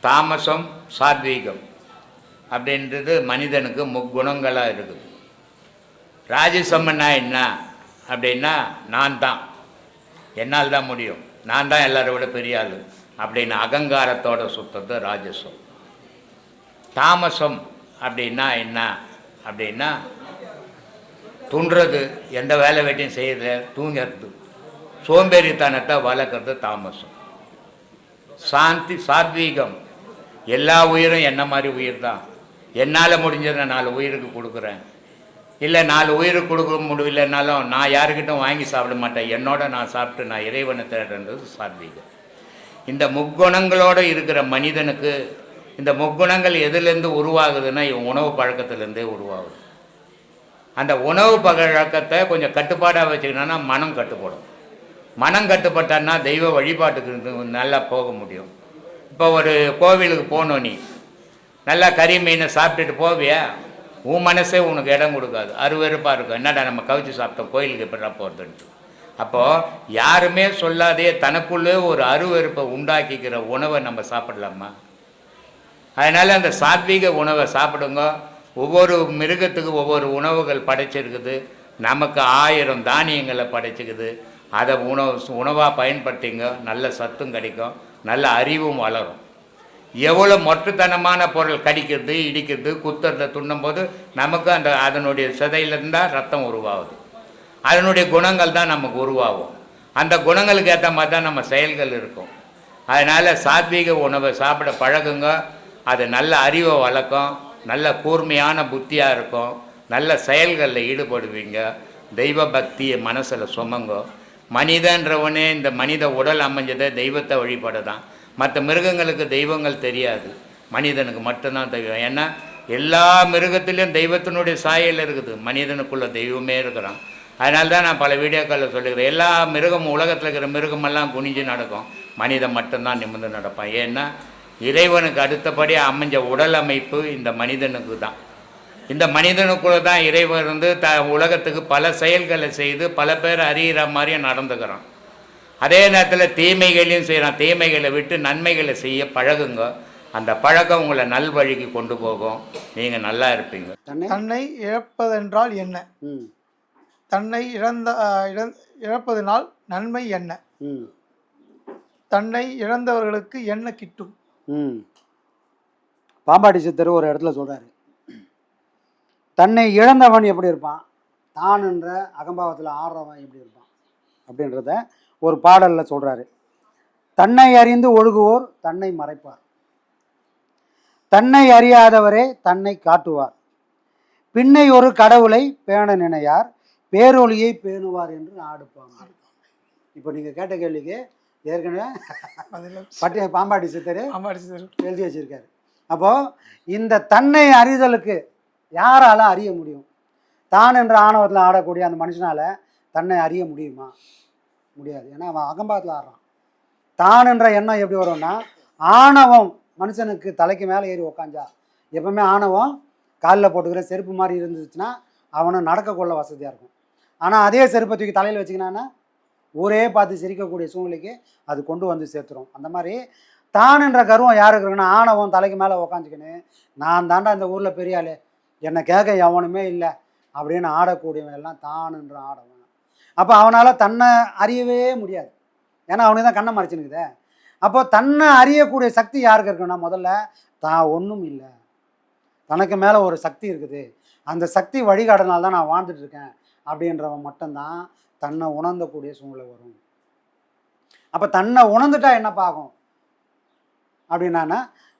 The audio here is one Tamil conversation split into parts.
தாமசம் சாத்வீகம். அப்படின்றது மனிதனுக்கு முக்குணங்களாக இருக்குது. ராஜசம்னா என்ன அப்படின்னா நான் தான் என்னால் தான் முடியும்? நான் தான் எல்லாரை விட பெரிய ஆள். அப்படின்னு அகங்காரத்தோட சுத்தது ராஜசம். தாமசம் அப்படின்னா என்ன அப்படின்னா துன்றது எந்த வேலை வெட்டியும் செய்யறது தூங்கிறது. சோம்பேறித்தனத்தை வளர்க்குறது தாமசம். சாந்தி சாத்வீகம். எல்லா உயிரும் என்ன மாதிரி உயிர் தான் என்னால் முடிஞ்சதை நாலு உயிருக்கு கொடுக்குறேன். இல்லை நாலு உயிருக்கு கொடுக்க முடியலனாலும் நான் யாருக்கிட்டும் வாங்கி சாப்பிட மாட்டேன். என்னோட நான் சாப்பிட்டு நான் இறைவனை தேடுன்றது சாத்வீகம். இந்த முக்குணங்களோடு இருக்கிற மனிதனுக்கு இந்த முக்குணங்கள் எதுலேருந்து உருவாகுதுன்னா இவன் உணவு பழக்கத்துலேருந்தே உருவாகுது. அந்த உணவு பழக்கத்தை கொஞ்சம் கட்டுப்பாடாக வச்சுக்கணும்னா மனம் கட்டுப்படும். மனம் கட்டுப்பட்டான்னா தெய்வ வழிபாட்டுக்கு நல்லா போக முடியும். இப்போ ஒரு கோவிலுக்கு போகணும் நீ. நல்லா கறி மீனை சாப்பிட்டுட்டு போவியா? உன் மனசே உனக்கு இடம் கொடுக்காது. அருவெருப்பாக இருக்கும். என்னடா நம்ம கவிச்சு சாப்பிட்டோம் கோயிலுக்கு எப்படா போகிறதுன்ட்டு அப்போது யாருமே சொல்லாதே தனக்குள்ளே ஒரு அருவெருப்பை உண்டாக்கிக்கிற உணவை நம்ம சாப்பிடலாமா? அதனால் அந்த சாத்வீக உணவை சாப்பிடுங்க. ஒவ்வொரு மிருகத்துக்கு ஒவ்வொரு உணவுகள் படைச்சிருக்குது. நமக்கு ஆயிரம் தானியங்களை படைச்சிக்குது. அதை உணவு உணவாக பயன்படுத்திங்க. நல்ல சத்தும் கிடைக்கும். நல்ல அறிவும் வளரும். எவ்வளோ மொட்டுத்தனமான பொருள் கடிக்கிறது இடிக்கிறது குத்துறத துண்ணும் போது நமக்கு அந்த அதனுடைய சிதையிலேருந்து தான் ரத்தம் உருவாகுது. அதனுடைய குணங்கள் தான் நமக்கு உருவாகும். அந்த குணங்களுக்கு ஏற்ற மாதிரி தான் நம்ம செயல்கள் இருக்கும். அதனால் சாத்வீக உணவை சாப்பிட பழகுங்க. அது நல்ல அறிவை வளர்க்கும். நல்ல கூர்மையான புத்தியாக இருக்கும். நல்ல செயல்களில் ஈடுபடுவீங்க. தெய்வ பக்தியை மனசில் சுமங்கும் மனிதன்றவனே இந்த மனித உடல் அமைஞ்சதை தெய்வத்தை வழிபாடு தான் மற்ற மிருகங்களுக்கு தெய்வங்கள் தெரியாது. மனிதனுக்கு மட்டும்தான் தெய்வம் ஏன்னா எல்லா மிருகத்திலையும் தெய்வத்தினுடைய சாயல் இருக்குது. மனிதனுக்குள்ள தெய்வமே இருக்கிறான். அதனால தான் நான் பல வீடியோக்களில் சொல்லிக்கிறேன் எல்லா மிருகமும் உலகத்தில் இருக்கிற மிருகமெல்லாம் குனிஞ்சு நடக்கும். மனிதன் மட்டும்தான் நிமிர்ந்து நடப்பான். ஏன்னா இறைவனுக்கு அடுத்தபடி அமைஞ்ச உடல் அமைப்பு இந்த மனிதனுக்கு தான் இந்த மனிதனுக்குள்ள தான் இறைவன் வந்து த உலகத்துக்கு பல செயல்களை செய்து பல பேர் அறிகிற மாதிரியும் நடந்துக்கிறான். அதே நேரத்தில் தீமைகளையும் செய்கிறான் தீமைகளை விட்டு நன்மைகளை செய்ய பழகுங்க. அந்த பழக்கம் உங்களை நல்வழிக்கு கொண்டு போகும். நீங்கள் நல்லா இருப்பீங்க. தன்னை தன்னை இழப்பதென்றால் என்ன? ம். தன்னை இழந்த இழப்பதனால் நன்மை என்ன? ம். தன்னை இழந்தவர்களுக்கு என்ன கிட்டும்? ம். பாம்பாட்டி சித்தர் ஒரு இடத்துல சொல்றாரு. தன்னை இழந்தவன் எப்படி இருப்பான்? தான் என்ற அகம்பாவத்தில் ஆடுறவன் எப்படி இருப்பான்? அப்படின்றத ஒரு பாடலில் சொல்றாரு. தன்னை அறிந்து ஒழுகுவோர் தன்னை மறைப்பார். தன்னை அறியாதவரே தன்னை காட்டுவார். பின்னை ஒரு கடவுளை பேண நினையார் பேரொளியை பேணுவார் என்று ஆடுப்பாங்க இப்போ நீங்கள் கேட்ட கேள்விக்கு ஏற்கனவே அதில் பட்டி பாம்பாட்டி சித்தர். எழுதி வச்சிருக்காரு. அப்போ இந்த தன்னை அறிதலுக்கு யாரால் அறிய முடியும்? தான் என்ற ஆணவத்தில் ஆடக்கூடிய அந்த மனுஷனால் தன்னை அறிய முடியுமா? முடியாது. ஏன்னா அவன் அகம்பாதத்தில் ஆடுறான். தான் என்ற எண்ணம் எப்படி வரும்னா ஆணவம் மனுஷனுக்கு தலைக்கு மேலே ஏறி உக்காஞ்சா எப்பவுமே ஆணவம் காலில் போட்டுக்கிற செருப்பு மாதிரி இருந்துச்சுன்னா அவனும் நடக்கக்கொள்ள வசதியாக இருக்கும். ஆனால் அதே செருப்பை தூக்கி தலையில் வச்சுக்கினான்னா ஊரே பார்த்து சிரிக்கக்கூடிய சூழ்நிலைக்கு அது கொண்டு வந்து சேர்த்துரும். அந்த மாதிரி தான் என்ற கர்வம் யாருக்கு இருக்குன்னா ஆணவம் தலைக்கு மேலே உக்காந்துக்கின்னு நான் தாண்டா இந்த ஊரில் பெரிய ஆளு என்னை கேட்க எவனுமே இல்லை அப்படின்னு ஆடக்கூடியவன் எல்லாம் தானுன்ற ஆடவன். அப்போ அவனால் தன்னை அறியவே முடியாது. ஏன்னா அவனுக்கு தான் கண்ணை மறைச்சுனுக்குதே அப்போ தன்னை அறியக்கூடிய சக்தி யாருக்கு இருக்குன்னா முதல்ல தான் ஒன்றும் இல்லை. தனக்கு மேலே ஒரு சக்தி இருக்குது. அந்த சக்தி வழிகாடனால் தான் நான் வாழ்ந்துட்டு இருக்கேன் அப்படின்றவன் மட்டும்தான் தன்னை உணர்ந்தக்கூடிய சூழ்நிலை வரும். அப்போ தன்னை உணர்ந்துட்டா என்ன பார்க்கும் அப்படின்னா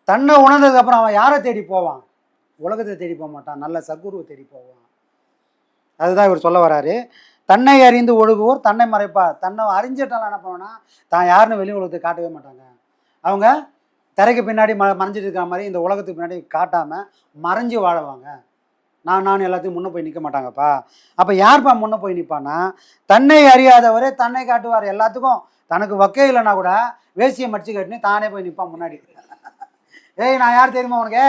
தன்னை உணர்ந்ததுக்கப்புறம் அவன் யாரை தேடி போவான்? உலகத்தை தேடி போக மாட்டான். நல்ல சத்குருவை தேடி போவான். அதுதான் இவர் சொல்ல வராரு. தன்னை அறிந்து ஒழுகுவோர் தன்னை மறைப்பார். தன்னை அறிஞ்சிட்டாலும் என்ன பண்ணுவான்னா தான் யாருன்னு வெளி உலகத்தை காட்டவே மாட்டாங்க. அவங்க திரைக்கு பின்னாடி ம மறைஞ்சிட்டு இருக்கிற மாதிரி இந்த உலகத்துக்கு பின்னாடி காட்டாமல் மறைஞ்சு வாழுவாங்க. நான் நான் எல்லாத்தையும் முன்னே போய் நிற்க மாட்டாங்கப்பா. அப்போ யார்ப்பா முன்னே போய் நிற்பான்னா தன்னை அறியாதவரே தன்னை காட்டுவார். எல்லாத்துக்கும் தனக்கு வக்கே இல்லைன்னா கூட வேசியை மடிச்சு கட்டினு தானே போய் நிற்பான் முன்னாடி. ஏய் நான் யார் தெரியுமா உனக்கு?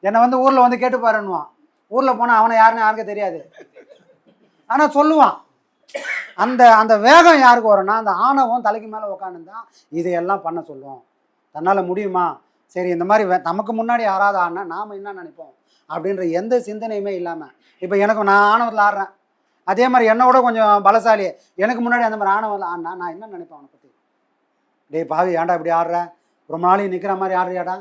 என்னை வந்து ஊரில் வந்து கேட்டு பாருன்னுவான் ஊரில் போனால் அவனை யாருன்னு யாருக்கும் தெரியாது. ஆனால் சொல்லுவான். அந்த அந்த வேகம் யாருக்கு வரும்னா அந்த ஆணவம் தலைக்கு மேலே உக்காந்துருந்தான் இதையெல்லாம் பண்ண சொல்லுவோம் தன்னால் முடியுமா? சரி இந்த மாதிரி வே- நமக்கு முன்னாடி யாராவது ஆடினா நாம் என்ன நினைப்போம்? அப்படின்ற எந்த சிந்தனையுமே இல்லாமல் இப்போ எனக்கு நான் ஆணவத்தில் ஆடுறேன். அதே மாதிரி என்னோட கொஞ்சம் பலசாலி. எனக்கு முன்னாடி அந்த மாதிரி ஆணவத்தில் ஆடினா நான் என்ன நினைப்பேன் அவனை பற்றி டேய் பாவி ஏன்டா இப்படி ஆடுற? ரொம்ப நாளைக்கு நிற்கிற மாதிரி ஆடுறியாடா?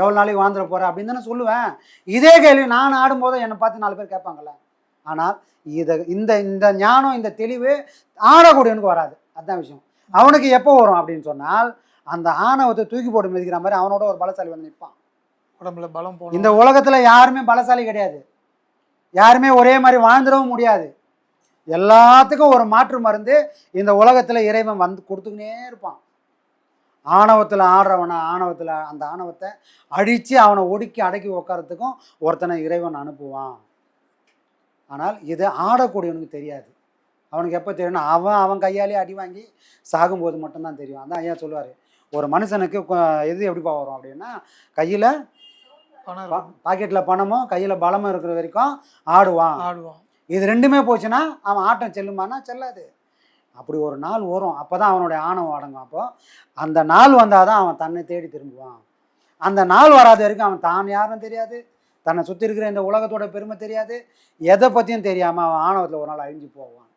எவ்வளோ நாளைக்கு வாழ்ந்துட போகிற அப்படின்னு தானே சொல்லுவேன். இதே கேள்வி நான் ஆடும்போது என்னை பார்த்து நாலு பேர் கேட்பாங்கல்ல. ஆனால் இதை இந்த இந்த ஞானம் இந்த தெளிவு ஆடக்கூடியவனுக்கு வராது. அதுதான் விஷயம். அவனுக்கு எப்போ வரும் அப்படின்னு சொன்னால் அந்த ஆணவத்தை தூக்கி போட்டு மிதிக்கிற மாதிரி அவனோட ஒரு பலசாலி வந்து நிற்பான். உடம்புல பலம் இந்த உலகத்தில் யாருமே பலசாலி கிடையாது. யாருமே ஒரே மாதிரி வாழ்ந்துடவும் முடியாது. எல்லாத்துக்கும் ஒரு மாற்று மருந்து இந்த உலகத்தில் இறைவன் வந்து கொடுத்துக்கினே இருப்பான். ஆணவத்தில் ஆடுறவனை ஆணவத்தில் அந்த ஆணவத்தை அழித்து அவனை ஒடுக்கி அடக்கி உட்காரத்துக்கும் ஒருத்தனை இறைவன் அனுப்புவான். ஆனால் இது ஆடக்கூடியவனுக்கு தெரியாது. அவனுக்கு எப்போ தெரியும்னா அவன் அவன் கையாலே அடி வாங்கி சாகும்போது மட்டும்தான் தெரியும். அதான் ஐயா சொல்லுவார். ஒரு மனுஷனுக்கு எது எப்படிப்பா வரும் அப்படின்னா கையில் பணம். பாக்கெட்டில் பணமும் கையில் பலமும் இருக்கிற வரைக்கும் ஆடுவான். ஆடுவான். இது ரெண்டுமே போச்சுன்னா அவன் ஆட்டம் செல்லுமானா செல்லாது. அப்படி ஒரு நாள் வரும். அப்போ தான் அவனுடைய ஆணவம் அடங்கும். அப்போ அந்த நாள் வந்தால் தான் அவன் தன்னை தேடி திரும்புவான். அந்த நாள் வராத வரைக்கும் அவன் தான் யாருன்னு தெரியாது. தன்னை சுற்றி இருக்கிற இந்த உலகத்தோட பெருமை தெரியாது. எதை பற்றியும் தெரியாமல் அவன் ஆணவத்தில் ஒரு நாள் அழிஞ்சு போவான்.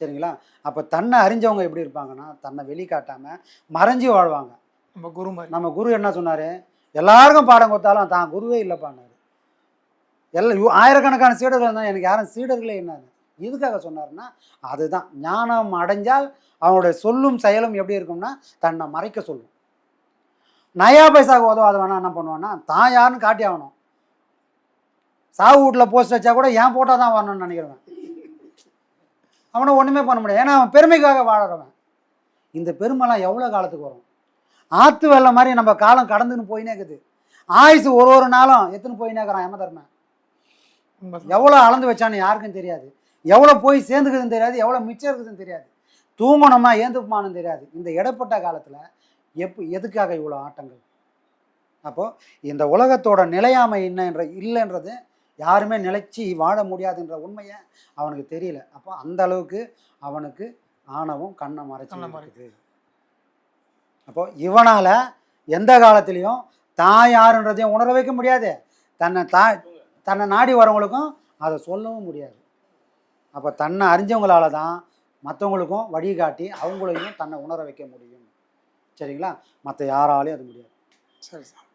சரிங்களா? அப்போ தன்னை அறிஞ்சவங்க எப்படி இருப்பாங்கன்னா தன்னை வெளிக்காட்டாமல் மறைஞ்சு வாழ்வாங்க. நம்ம குரு நம்ம குரு என்ன சொன்னார்? எல்லாருக்கும் பாடம் கொடுத்தாலும் தான் குருவே இல்லைப்பான்னாரு. எல்லா யு- ஆயிரக்கணக்கான சீடர்கள் இருந்தால் எனக்கு யாரும் சீடர்களே என்னது எதுக்காக சொன்னாருன்னா அதுதான். ஞானம் அடைஞ்சால் அவனுடைய சொல்லும் செயலும் எப்படி இருக்கும்னா தன்னை மறைக்க சொல்லும். நயா பைசாவுக்கு உதவாதவனா என்ன பண்ணுவான்னா தான் யாருன்னு காட்டி ஆகணும். சாவு வீட்டில் போஸ்ட் வச்சா கூட ஏன் போட்டால் தான் வரணும்னு நினைக்கிறவன். அவனை ஒன்றுமே பண்ண முடியாது. ஏன்னா அவன் பெருமைக்காக வாழறவன். இந்த பெருமைலாம் எவ்வளோ காலத்துக்கு வரும்? ஆற்று வெள்ளம் மாதிரி நம்ம காலம் கடந்துன்னு போயினே இருக்குது. ஆயுசு ஒரு ஒரு நாளும் எத்தனை போயினே இருக்கிறான் தர்மன் உண்மைதான். எவ்வளோ அளந்து வச்சான்னு யாருக்கும் தெரியாது. எவ்வளோ போய் சேர்ந்துக்குதுன்னு தெரியாது எவ்வளோ மிச்சம் இருக்குதுன்னு தெரியாது. தூங்கணுமா ஏந்துக்குமான்னு தெரியாது. இந்த இடைப்பட்ட காலத்தில் எப்போ எதுக்காக இவ்வளோ ஆட்டங்கள்? அப்போது இந்த உலகத்தோட நிலையாமை என்னன்ற இல்லைன்றது யாருமே நிலைச்சி வாழ முடியாதுன்ற உண்மையை அவனுக்கு தெரியல. அப்போ அந்த அளவுக்கு அவனுக்கு ஆணவம் கண்ணை மறைச்சு கண்ணை இருக்குது. அப்போ இவனால் எந்த காலத்துலேயும் தான் யாருன்றதையும் உணர வைக்க முடியாது. தன்னை தா தன்னை நாடி வரவங்களுக்கும் அதை சொல்லவும் முடியாது. அப்போ தன்னை அறிஞ்சவங்களால தான் மற்றவங்களுக்கும் வழிகாட்டி அவங்களையும் தன்னை உணர வைக்க முடியும். சரிங்களா? மற்ற யாராலையும் அது முடியாது. சரி சார்.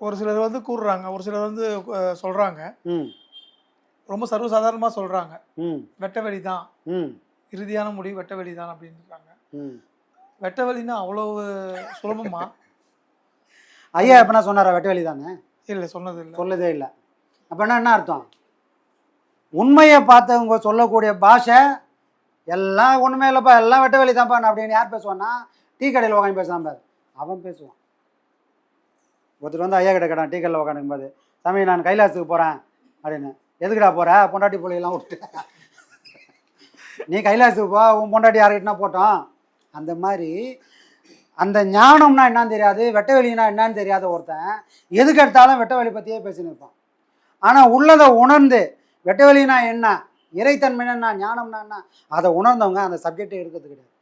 ஒரு சிலர் வந்து கூறுறாங்க. ஒரு சிலர் வந்து ம். ரொம்ப சர்வசாதாரணமாக சொல்றாங்க. ம். வெட்ட வெளி தான் ம். இறுதியான முடிவு வெட்ட வெளி தான் ம். வெட்ட வெளின்னா அவ்வளவு சுலபமா? ஐயா எப்படின்னா சொன்னாரா வெட்டவெளி தானே இல்லை சொன்னது இல்லை சொல்லதே இல்லை. அப்படின்னா என்ன அர்த்தம்? உண்மையை பார்த்தவங்க சொல்லக்கூடிய பாஷை எல்லாம் ஒன்றுமே இல்லைப்பா எல்லாம் வெட்ட வெளி தான்ப்பா அப்படின்னு யார் பேசுவான்னா டீ கடையில் உட்காந்து பேசுகிறான் பாரு. அவன் பேசுவான். ஒருத்தர் வந்து ஐயா கிட்ட கேட்டான் டீ கடையில் உட்காந்துக்கும் போது சாமி நான் கைலாசத்துக்கு போகிறேன் அப்படின்னு. எதுக்குடா போகிற பொண்டாட்டி பிள்ளையெல்லாம் விட்டு நீ கைலாசத்துக்கு போ உன் பொண்டாட்டி யார்கிட்டனா போட்டோம்? அந்த மாதிரி அந்த ஞானம்னா என்னன்னு தெரியாது வெட்ட வெளினா என்னன்னு தெரியாத ஒருத்தன் எதுக்கு எடுத்தாலும் வெட்ட வெளி பற்றியே பேசினிருப்பான் ஆனால் உள்ளதை உணர்ந்து வெட்ட வெளினா என்ன? இறைத்தன்மைனா என்ன? ஞானம்னா என்ன? அதை உணர்ந்தவங்க அந்த சப்ஜெக்டை எடுக்கிறது கிடையாது.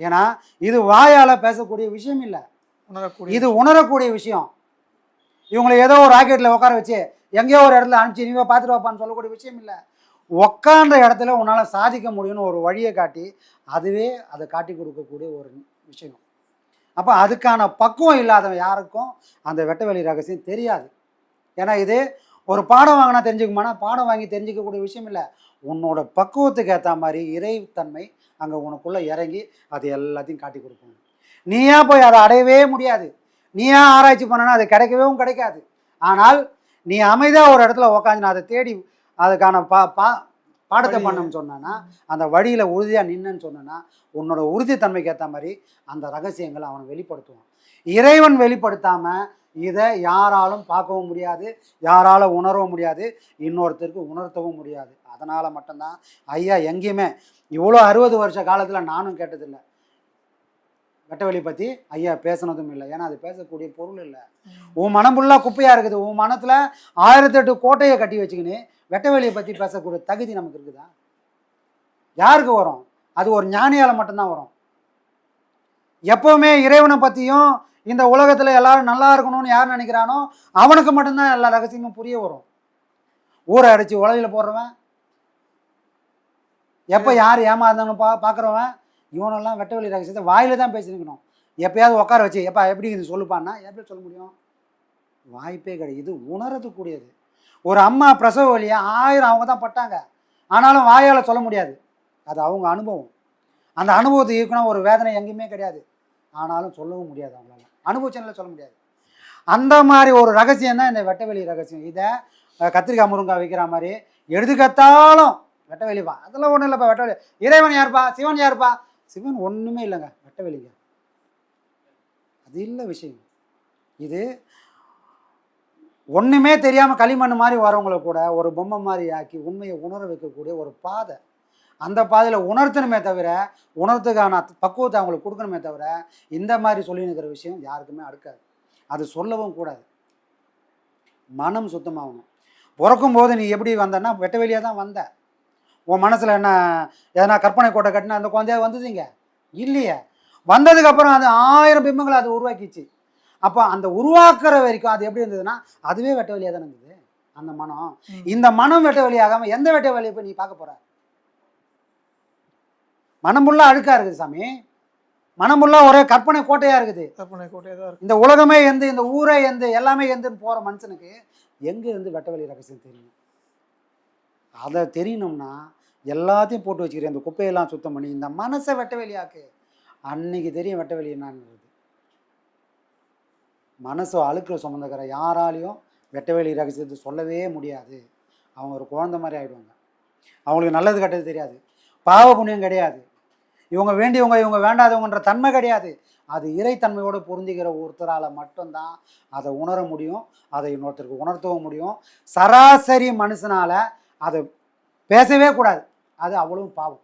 ஏன்னா இது வாயால் பேசக்கூடிய விஷயம் இல்லை. உணரக்கூடிய இது உணரக்கூடிய விஷயம். இவங்களை ஏதோ ஒரு ராக்கெட்டில் உட்கார வச்சு எங்கேயோ ஒரு இடத்துல அனுப்பிச்சு நீங்க பார்த்துட்டு வாப்பான்னு சொல்லக்கூடிய விஷயம் இல்லை. உக்காந்த இடத்துல உன்னால் சாதிக்க முடியும்னு ஒரு வழியை காட்டி அதுவே அதை காட்டி கொடுக்கக்கூடிய ஒரு விஷயம். அப்போ அதுக்கான பக்குவம் இல்லாதவன் யாருக்கும் அந்த வெட்டவெளி ரகசியம் தெரியாது. ஏன்னா இது ஒரு பாடம் வாங்கினா தெரிஞ்சுக்குமானா? பாடம் வாங்கி தெரிஞ்சுக்கக்கூடிய விஷயம் இல்லை. உன்னோட பக்குவத்துக்கு ஏற்ற மாதிரி இறைத்தன்மை அங்கே உனக்குள்ளே இறங்கி அது எல்லாத்தையும் காட்டி கொடுக்கும் நீயா போய் அதை அடையவே முடியாது. நீயா ஆராய்ச்சி பண்ணனா அது கிடைக்கவே கிடைக்காது. ஆனால் நீ அமைதியாக ஒரு இடத்துல உக்காந்து அதை தேடி அதுக்கான பா பா பாடத்தை. பண்ணணும்னு சொன்னான்னா அந்த வழியில் உறுதியாக நின்னுன்னு சொன்னேன்னா உன்னோட உறுதித்தன்மைக்கு ஏற்ற மாதிரி அந்த ரகசியங்களை அவனை வெளிப்படுத்துவான். இறைவன் வெளிப்படுத்தாமல் இதை யாராலும் பார்க்கவும் முடியாது யாரால உணரவும் முடியாது இன்னொருத்தருக்கு உணர்த்தவும் முடியாது. அதனால் மட்டும்தான் ஐயா எங்கேயுமே இவ்வளோ அறுபது வருஷ காலத்தில் நானும் கேட்டதில்லை. வெட்டவெளி பற்றி ஐயா பேசுனதும் இல்லை. ஏன்னா அது பேசக்கூடிய பொருள் இல்லை. உன் மனம் ஃபுல்லாக குப்பையாக இருக்குது. உன் மனத்தில் ஆயிரத்தெட்டு கோட்டையை கட்டி வச்சுக்கின்னு வெட்டவெளியை பற்றி பேசக்கூடிய தகுதி நமக்கு இருக்குதா? யாருக்கு வரும்? அது ஒரு ஞானியால் மட்டும்தான் வரும். எப்போவுமே இறைவனை பற்றியும் இந்த உலகத்தில் எல்லாரும் நல்லா இருக்கணும்னு யார் நினைக்கிறானோ அவனுக்கு மட்டும்தான் எல்லா ரகசியமும் புரிய வரும். ஊரை அடித்து உலகில் போடுறவன் எப்போ யார் ஏமாந்தான்னு பா பார்க்குறவன் இவனெல்லாம் வெட்ட வெளி ரகசியத்தை வாயில தான் பேசிருக்கணும். எப்பயாவது உட்கார வச்சு எப்பா எப்படி இது சொல்லுப்பான்னா? எப்படி சொல்ல முடியும்? வாய்ப்பே கிடையாது. இது உணரத்துக்கூடியது ஒரு அம்மா பிரசவ வழியை ஆயிரம் அவங்க தான் பட்டாங்க. ஆனாலும் வாயால் சொல்ல முடியாது. அது அவங்க அனுபவம். அந்த அனுபவத்தை இருக்கணும் ஒரு வேதனை எங்கேயுமே கிடையாது. ஆனாலும் சொல்லவும் முடியாது அவங்களால. அனுபவச்சனில் சொல்ல முடியாது. அந்த மாதிரி ஒரு ரகசியம் தான் இந்த வெட்டவெளி ரகசியம். இதை கத்திரிக்காய் முருங்காய் வைக்கிற மாதிரி எடுத்துக்கத்தாலும் வெட்டவெளிப்பா அதெல்லாம் ஒன்றும் இல்லைப்பா வெட்டவெளி. இறைவன் யாருப்பா? சிவன் யாருப்பா? சிவன் ஒன்றுமே இல்லைங்க வெட்டவெளிங்க அது இல்லை விஷயம். இது ஒன்றுமே தெரியாமல் களிமண் மாதிரி வரவங்கள கூட ஒரு பொம்மை மாதிரி ஆக்கி உண்மையை உணர வைக்கக்கூடிய ஒரு பாதை. அந்த பாதையில் உணர்த்தணுமே தவிர உணர்த்துக்கான பக்குவத்தை அவங்களுக்கு கொடுக்கணுமே தவிர இந்த மாதிரி சொல்லி நிற்கிற விஷயம் யாருக்குமே அடுக்காது. அது சொல்லவும் கூடாது. மனம் சுத்தமாகணும். பிறக்கும் போது நீ எப்படி வந்தன்னா வெட்ட வெளியாக தான் வந்த. உன் மனசில் என்ன எதனா கற்பனை கோட்டை கட்டினா அந்த குழந்தையா வந்ததுங்க? இல்லையே. வந்ததுக்கப்புறம் அது ஆயிரம் பிம்பங்களை அது உருவாக்கிச்சு. அப்போ அந்த உருவாக்குற வரைக்கும் அது எப்படி இருந்ததுன்னா அதுவே வெட்ட வெளியாக தான் இருந்தது. அந்த மனம். இந்த மனம் வெட்ட வெளியாகாம எந்த வெட்ட வெளியை போய் நீ பார்க்க போற? மனம் ஃபுல்லாக அழுக்கா இருக்குது சாமி. மனம் ஃபுல்லாக ஒரே கற்பனை கோட்டையா இருக்குது. கற்பனை கோட்டையாக தான் இந்த உலகமே எந்த இந்த ஊரே எந்த எல்லாமே எந்தன்னு போகிற மனுஷனுக்கு எங்கே இருந்து வெட்ட வெளி ரகசியம் தெரியும்? அதை தெரியணும்னா எல்லாத்தையும் போட்டு வச்சுக்கிறேன். இந்த குப்பையெல்லாம் சுத்தம் பண்ணி இந்த மனசை வெட்ட வெளியாக்கு. அன்னைக்கு தெரியும் வெட்ட வெளி என்னன்றது. மனசு அழுக்கில் சுமந்துக்கிற யாராலையும் வெட்ட வெளி ரகசியத்தை சொல்லவே முடியாது. அவங்க ஒரு குழந்தை மாதிரி ஆயிடுவாங்க. அவங்களுக்கு நல்லது கெட்டது தெரியாது. பாவ புண்ணியம் கிடையாது. இவங்க வேண்டியவங்க இவங்க வேண்டாதவங்கன்ற தன்மை கிடையாது. அது இறைத்தன்மையோடு பொருந்திக்கிற ஒருத்தரால் மட்டும்தான் அதை உணர முடியும் அதை இன்னொருத்தருக்கு உணர்த்தவும் முடியும். சராசரி மனுஷனால் அதை பேசவே கூடாது. அது அவ்வளவும் பாவம்.